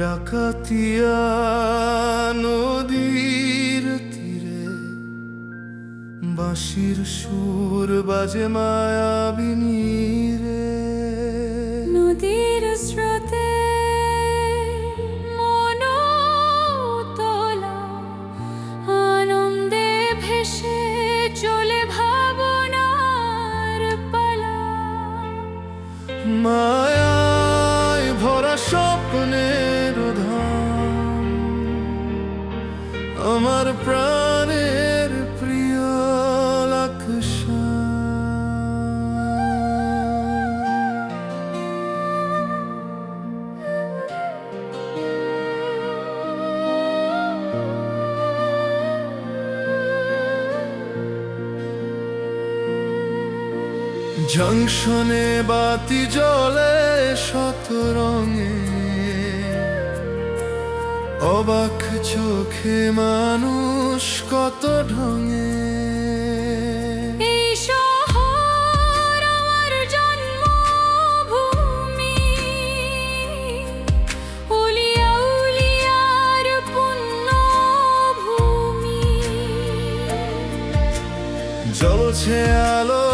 ডাকাতিয়া নদীর তীরে বাঁশির সুর বাজে মায়াবিনীরে। নদীর স্রোতে আনন্দে ভেসে চলে ভাবনার পালা। মায়ায় ভরা স্বপ্নে জংশনে বাতি জলে শত রঙে। অবাক চোখে মানুষ কত ঢঙে। জ্বলছে আলো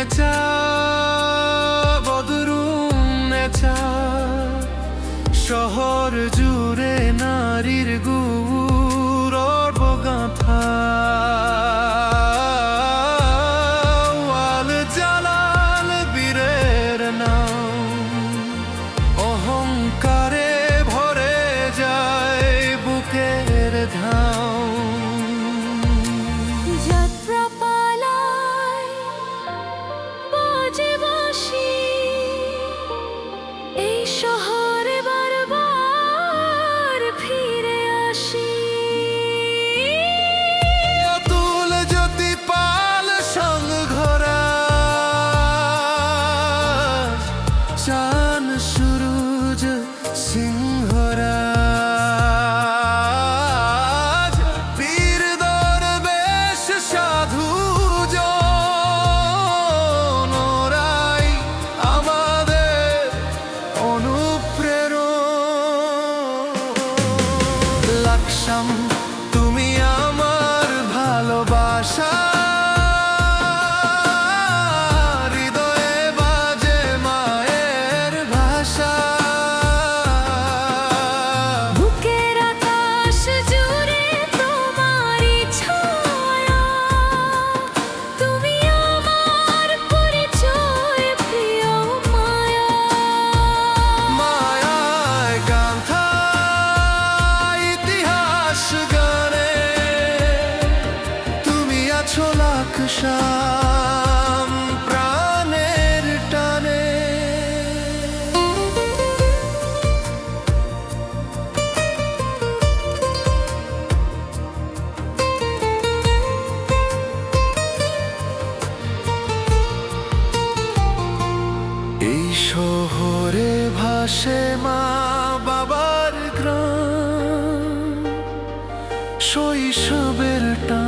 নেচা বদরুম নেচা। শহর জুড়ে নারীর গুণ some এই শহরে ভাসে মা বাবার গ্রাম শৈশবের টা